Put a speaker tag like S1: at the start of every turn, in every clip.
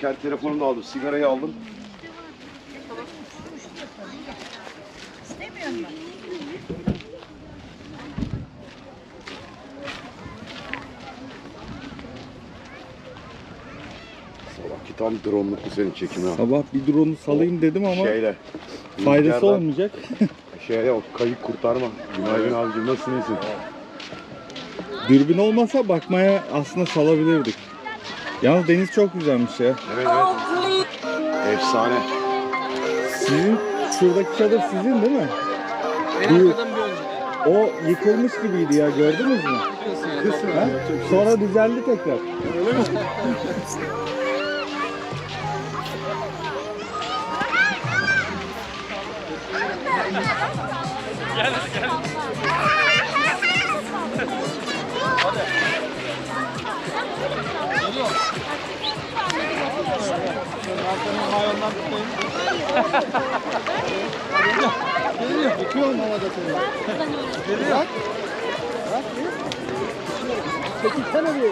S1: Kendi telefonumu da aldım. Sigarayı aldım. Sabahki tam drone'luktu senin çekimi ha.
S2: Sabah bir drone'u salayım dedim ama
S1: Şeyle.
S2: faydası
S1: rüzgardan
S2: olmayacak.
S1: Şeye o kayık kurtarma. Günaydın abicim nasılsın iyisin?
S2: Dürbün olmasa bakmaya aslında salabilirdik. Yalnız deniz çok güzelmiş ya.
S1: Evet evet. Efsane.
S2: Sizin şuradaki çadır sizin değil mi?
S3: Arkadan bir önceki.
S2: O yıkılmış gibiydi ya gördünüz mü? Ha? Sonra düzeldi tekrar.
S3: Arkanın mayondan tutayım. Geliyor. Yıkıyorum havada seni. Geliyor. Bak. Bak. Çekilsene bir.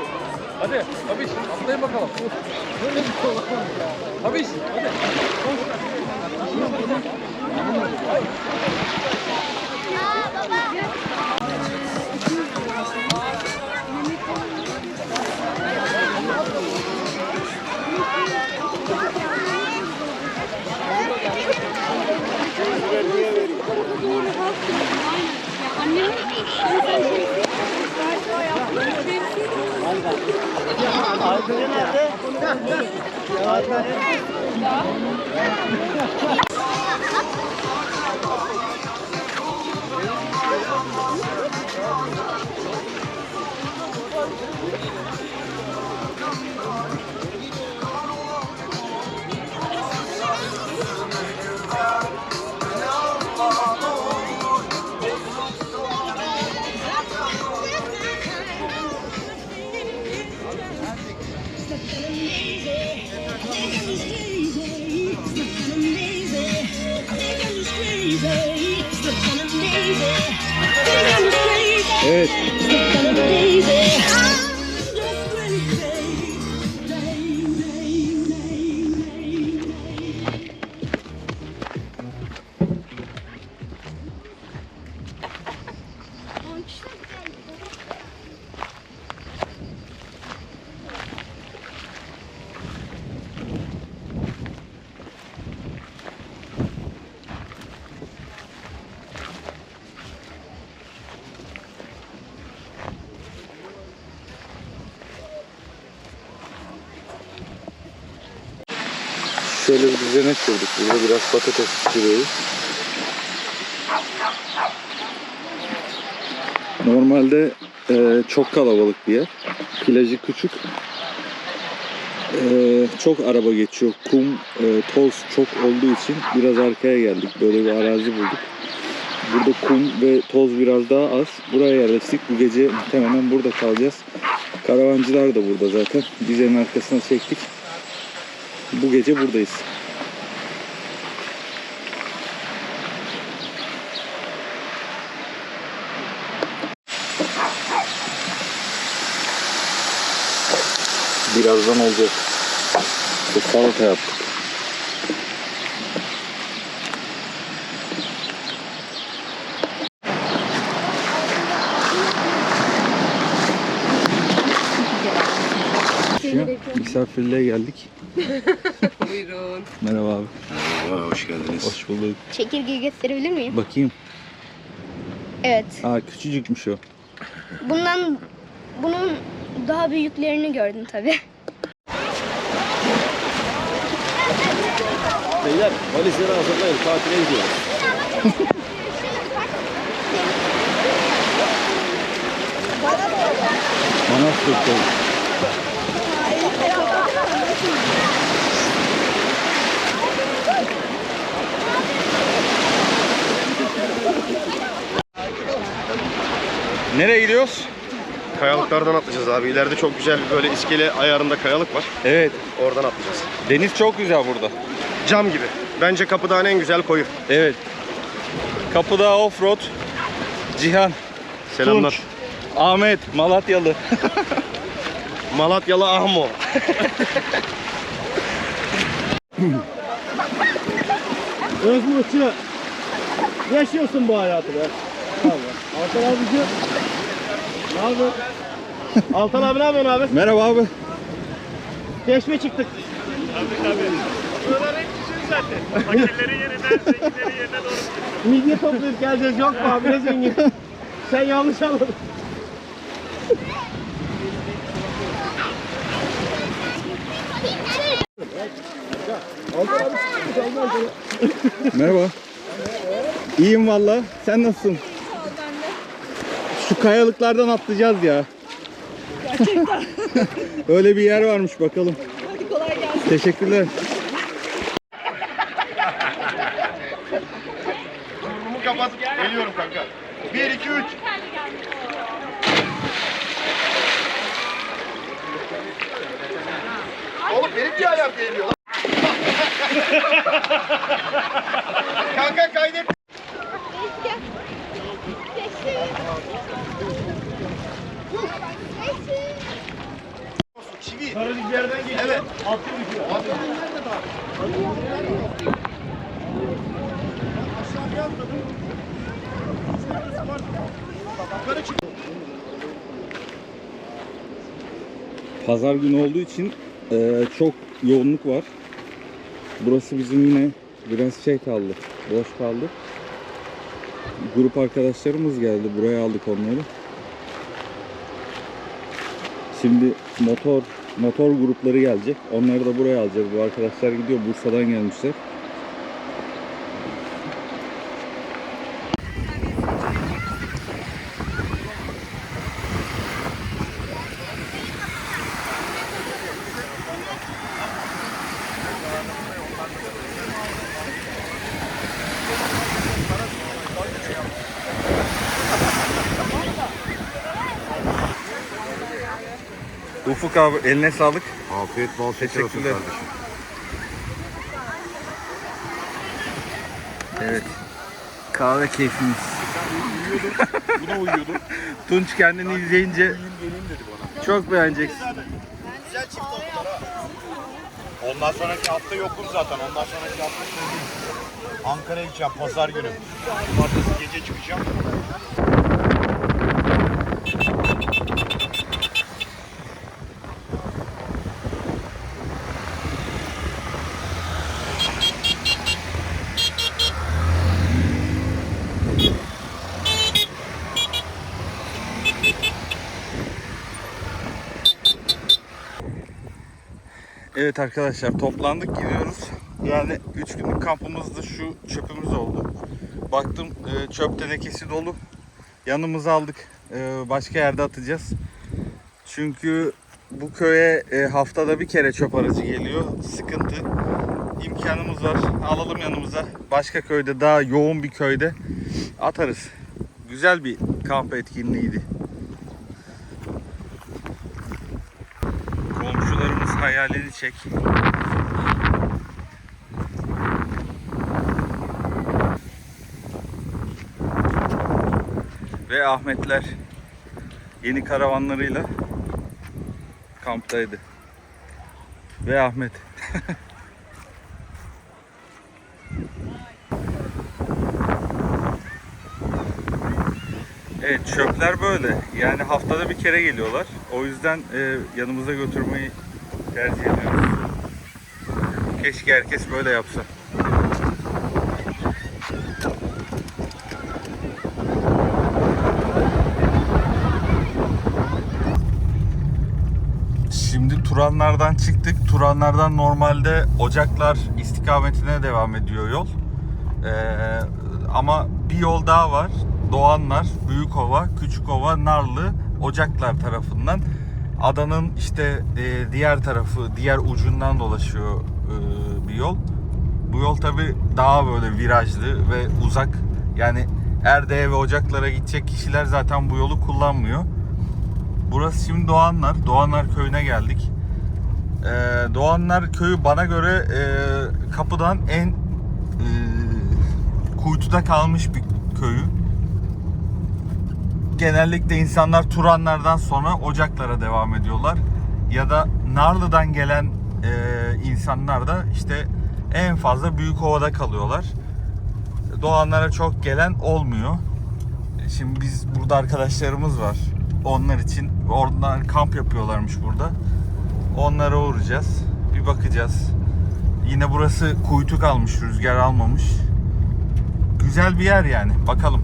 S4: Hadi Abiş atlayın bakalım. Abiş hadi. 好。
S2: Evet. Şöyle bir düzenek kurduk. Burada biraz patates pişiriyoruz. Normalde e, çok kalabalık bir yer. Plajı küçük. E, çok araba geçiyor. Kum, e, toz çok olduğu için biraz arkaya geldik. Böyle bir arazi bulduk. Burada kum ve toz biraz daha az. Buraya yerleştik. Bu gece muhtemelen burada kalacağız. Karavancılar da burada zaten. Dizenin arkasına çektik. Bu gece buradayız. Birazdan olacak. İşte salata yaptık. Misafirliğe geldik.
S5: Buyurun.
S2: Merhaba abi.
S1: Merhaba, hoş geldiniz.
S2: Hoş bulduk.
S5: Çekirgeyi gösterebilir miyim?
S2: Bakayım.
S5: Evet.
S2: Aa küçücükmüş o.
S5: Bundan bunun daha büyüklerini gördüm tabi.
S3: Beyler valizleri hazırlayın. Tatile gidiyoruz.
S2: Manastır Nereye gidiyoruz?
S1: Kayalıklardan atlayacağız abi. İleride çok güzel bir böyle iskele ayarında kayalık var.
S2: Evet.
S1: Oradan atlayacağız.
S2: Deniz çok güzel burada.
S1: Cam gibi. Bence kapıdağın en güzel koyu.
S2: Evet. Kapıda Offroad. Cihan.
S1: Selamlar.
S2: Tunç, Ahmet. Malatyalı.
S1: Malatyalı Ahmo.
S3: Özmurçu. Yaşıyorsun bu hayatı be. Allah. Altan abici. Ne yapıyorsun? Altan abi ne yapıyorsun abi?
S2: Merhaba abi.
S3: Çeşme çıktık.
S1: Fakirlerin yerinden zenginlerin yerine doğru
S3: Midye toplayıp geleceğiz yok mu abi ne zengin? Sen yanlış anladın.
S2: Merhaba. İyiyim valla. Sen nasılsın? Şu kayalıklardan atlayacağız ya. Gerçekten. Öyle bir yer varmış bakalım. Hadi kolay gelsin. Teşekkürler.
S1: Burnumu kapatıp geliyorum kanka. 1 2 3. Oğlum benim bir ayağım geliyor lan. kanka kaydet. Çivi.
S3: Karacık yerden geçiyor.
S1: Evet.
S3: Altı düşüyor.
S1: Abi? Aşağıya.
S2: Pazar günü olduğu için eee, çok yoğunluk var. Burası bizim yine biraz şey kaldı. Boş kaldı. Grup arkadaşlarımız geldi. Buraya aldık onları. Şimdi motor motor grupları gelecek. Onları da buraya alacağız. Bu arkadaşlar gidiyor. Bursa'dan gelmişler. Ufuk abi eline sağlık.
S1: Afiyet bol şeker olsun
S2: Teşekkürler.
S1: kardeşim.
S2: Evet. Kahve keyfimiz.
S1: Bu da uyuyordu.
S2: Tunç kendini izleyince çok beğeneceksin.
S1: Güzel çift oldular ha. Ondan sonraki hafta yokum zaten. Ondan sonraki hafta söyleyeyim. Ankara'ya gideceğim pazar günü. Cumartesi gece çıkacağım.
S2: Evet arkadaşlar toplandık gidiyoruz. Yani 3 günlük kampımızda şu çöpümüz oldu. Baktım e, çöp tenekesi dolu. Yanımıza aldık. E, başka yerde atacağız. Çünkü bu köye e, haftada bir kere çöp aracı geliyor. Sıkıntı. İmkanımız var. Alalım yanımıza. Başka köyde daha yoğun bir köyde atarız. Güzel bir kamp etkinliğiydi. Hayalini çek. Ve Ahmetler yeni karavanlarıyla kamptaydı. Ve Ahmet. Evet çöpler böyle. Yani haftada bir kere geliyorlar. O yüzden e, yanımıza götürmeyi tercih ediyoruz. Keşke herkes böyle yapsa. Şimdi Turanlardan çıktık. Turanlardan normalde Ocaklar istikametine devam ediyor yol. Ee, ama bir yol daha var. Doğanlar, Büyükova, Küçükova, Narlı, Ocaklar tarafından. Adanın işte e, diğer tarafı, diğer ucundan dolaşıyor e, bir yol. Bu yol tabi daha böyle virajlı ve uzak. Yani Erde'ye ve Ocaklar'a gidecek kişiler zaten bu yolu kullanmıyor. Burası şimdi Doğanlar. Doğanlar köyüne geldik. Ee, Doğanlar köyü bana göre e, kapıdan en e, kuytuda kalmış bir köyü. Genellikle insanlar Turanlardan sonra Ocaklara devam ediyorlar. Ya da Narlı'dan gelen e, insanlar da işte En fazla büyük ovada kalıyorlar. Doğanlara çok gelen olmuyor. Şimdi biz burada arkadaşlarımız var. Onlar için oradan kamp yapıyorlarmış burada. Onlara uğrayacağız. Bir bakacağız. Yine burası kuytu kalmış, rüzgar almamış. Güzel bir yer yani. Bakalım.